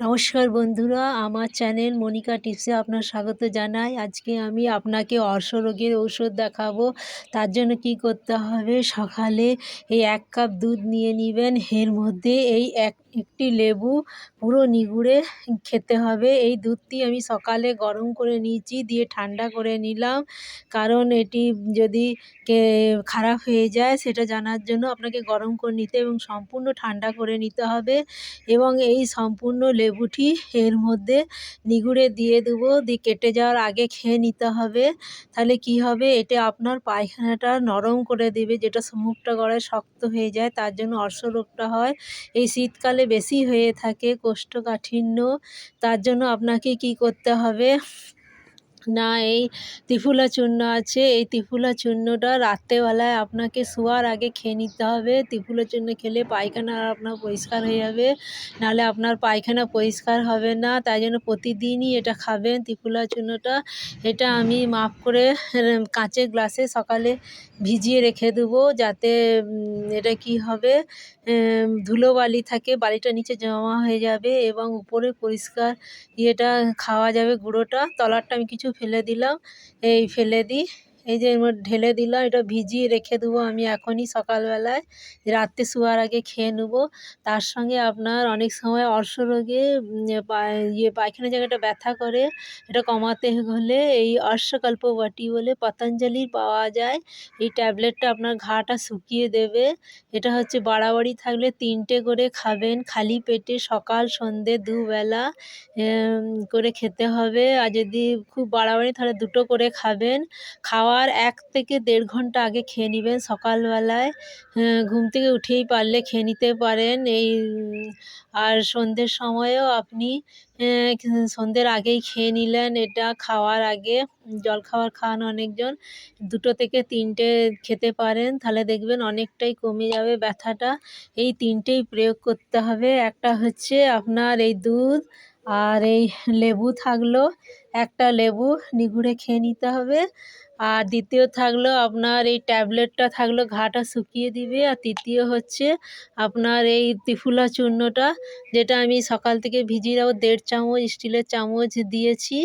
নমস্কার বন্ধুরা, আমার চ্যানেল মনিকা টিপসে আপনার স্বাগত জানাই। আজকে আমি আপনাকে অর্শ রোগের ঔষধ দেখাবো। তার জন্য কি করতে হবে? সকালে এই এক কাপ দুধ নিয়ে নেবেন। এর মধ্যে এই এক একটি লেবু পুরো নিগুড়ে খেতে হবে। এই দুধটি আমি সকালে গরম করে নিয়েছি, দিয়ে ঠান্ডা করে নিলাম। কারণ এটি যদি কে খারাপ হয়ে যায়, সেটা জানার জন্য আপনাকে গরম করে নিতে এবং সম্পূর্ণ ঠান্ডা করে নিতে হবে। এবং এই সম্পূর্ণ লেবুটি এর মধ্যে নিগুড়ে দিয়ে দেবো, দিয়ে কেটে যাওয়ার আগে খেয়ে নিতে হবে। তাহলে কি হবে? এটা আপনার পায়খানাটা নরম করে দেবে, যেটা মুখটা গড়ায় শক্ত হয়ে যায়, তার জন্য অর্শ রোগটা হয়। এই শীতকালে বেশি হয়ে থাকে কোষ্ঠকাঠিন্য তার জন্য আপনাকে কি করতে হবে? না, এই ত্রিফুলা চূর্ণ আছে, এই ত্রিফুলা চূর্ণটা রাত্রেবেলায় আপনাকে শোয়ার আগে খেয়ে নিতে হবে। ত্রিফুলা চূর্ণ খেলে পায়খানা আপনার পরিষ্কার হয়ে যাবে, নাহলে আপনার পায়খানা পরিষ্কার হবে না। তাই জন্য প্রতিদিনই এটা খাবেন ত্রিফুলা চূর্ণটা। এটা আমি মাপ করে কাঁচের গ্লাসে সকালে ভিজিয়ে রেখে দেবো, যাতে এটা কি হবে ধুলোবালি থাকে, বালিটা নিচে জমা হয়ে যাবে এবং উপরে পরিষ্কার ইয়েটা খাওয়া যাবে, গুঁড়োটা। তলারটা আমি কিছু ফেলে দিলাম। এই ফেলে দিই। এই যে ঢেলে দিলাম এটা ভিজিয়ে রেখে দেবো আমি এখনই সকালবেলায়। রাত্রে শোয়ার আগে খেয়ে নেব। তার সঙ্গে আপনার অনেক সময় অর্শ রোগে ইয়ে পায়খানা জায়গাটা ব্যথা করে, এটা কমাতে হলে এই অশ্বকল্প বটি বলে পতঞ্জলির পাওয়া যায়। এই ট্যাবলেটটা আপনার ঘাটা শুকিয়ে দেবে। এটা হচ্ছে বাড়াবাড়ি থাকলে তিনটে করে খাবেন। খালি পেটে সকাল, সন্ধে, দুবেলা করে খেতে হবে। আর যদি খুব বাড়াবাড়ি, তাহলে দুটো করে খাবেন। খাওয়ার এক থেকে দেড় ঘণ্টা আগে খেয়ে নেবেন। সকালবেলায় ঘুম থেকে উঠেই পারলে খেয়ে নিতে পারেন। এই, আর সন্ধ্যের সময়ও আপনি সন্ধ্যের আগেই খেয়ে নিলেন। এটা খাওয়ার আগে জলখাবার খান অনেকজন। দুটো থেকে তিনটে খেতে পারেন। তাহলে দেখবেন অনেকটাই কমে যাবে ব্যথাটা। এই তিনটেই প্রয়োগ করতে হবে। একটা হচ্ছে আপনার এই দুধ আর এই লেবু থাকল। একটা লেবু নিগুড়ে খেয়ে নিতে হবে। আর দ্বিতীয় থাকল আপনার এই ট্যাবলেটটা থাকল ঘাটা শুকিয়ে দিবে। আর তৃতীয় হচ্ছে আপনার এই ত্রিফুলা চূর্ণটা, যেটা আমি সকাল থেকে ভিজিয়ে দেবো, দেড় চামচ স্টিলের চামচ দিয়েছি।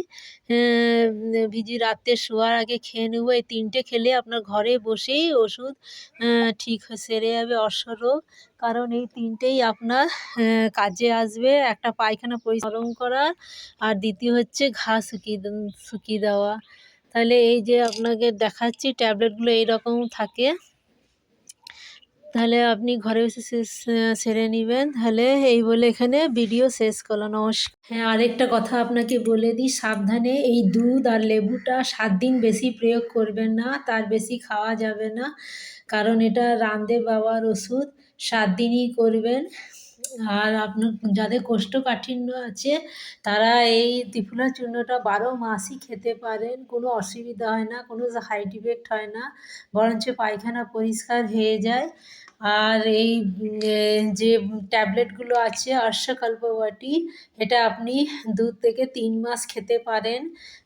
ভিজিয়ে রাত্রে শোয়ার আগে খেয়ে নেব। এই তিনটে খেলে আপনার ঘরে বসেই ওষুধ ঠিক সেরে যাবে অশ্বরোগ কারণ এই তিনটেই আপনার কাজে আসবে। একটা পায়খানা পরিষ্কার করা আর দ্বিতীয় হচ্ছে ঘা শুকিয়ে শুকিয়ে দেওয়া। তাহলে এই যে আপনাকে দেখাচ্ছি ট্যাবলেটগুলো এইরকম থাকে। তাহলে আপনি ঘরে বসে সেরে নেবেন। তাহলে এই বলে এখানে ভিডিও শেষ করল নমস্কার। হ্যাঁ আরেকটা কথা আপনাকে বলে দিই, সাবধানে এই দুধ আর লেবুটা সাত দিন বেশি প্রয়োগ করবেন না, তার বেশি খাওয়া যাবে না। কারণ এটা রামদেব বাবার ওষুধ, সাত দিনই করবেন। আর আপনার যাদের কোষ্ঠকাঠিন্য আছে, তারা এই ত্রিফলা চূর্ণটা বারো মাসই খেতে পারেন। কোনো অসুবিধা হয় না, কোনো সাইড ইফেক্ট হয় না, বরঞ্চ পায়খানা পরিষ্কার হয়ে যায়। আর এই যে ট্যাবলেটগুলো আছে অশ্বকল্পবাটি এটা আপনি দু থেকে তিন মাস খেতে পারেন।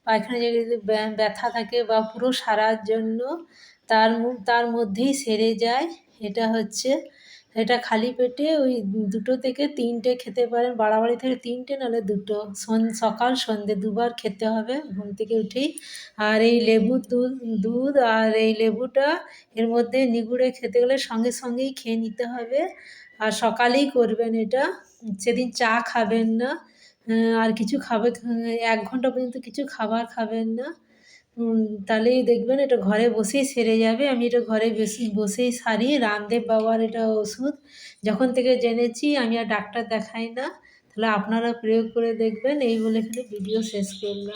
পায়খানা যদি ব্যথা থাকে বা পুরো সারার জন্য, তার তার মধ্যেই সেরে যায়। এটা হচ্ছে এটা খালি পেটে ওই দুটো থেকে তিনটে খেতে পারেন, বাড়াবাড়ি থেকে তিনটে নাহলে দুটো। সকাল, সন্ধে দুবার খেতে হবে ঘুম থেকে উঠেই। আর এই লেবু দুধ দুধ আর এই লেবুটা এর মধ্যে নিগুড়ে খেতে গেলে সঙ্গে সঙ্গেই খেয়ে নিতে হবে। আর সকালেই করবেন এটা। সেদিন চা খাবেন না। আর কিছু খাবে, এক ঘণ্টা পর্যন্ত কিছু খাবার খাবেন না। তাহলেই দেখবেন এটা ঘরে বসেই সেরে যাবে। আমি এটা ঘরে বসেই সারি রামদেব বাবার এটা ওষুধ যখন থেকে জেনেছি, আমি আর ডাক্তার দেখাই না। তাহলে আপনারা প্রয়োগ করে দেখবেন। এই বলে ভিডিও শেষ করলাম।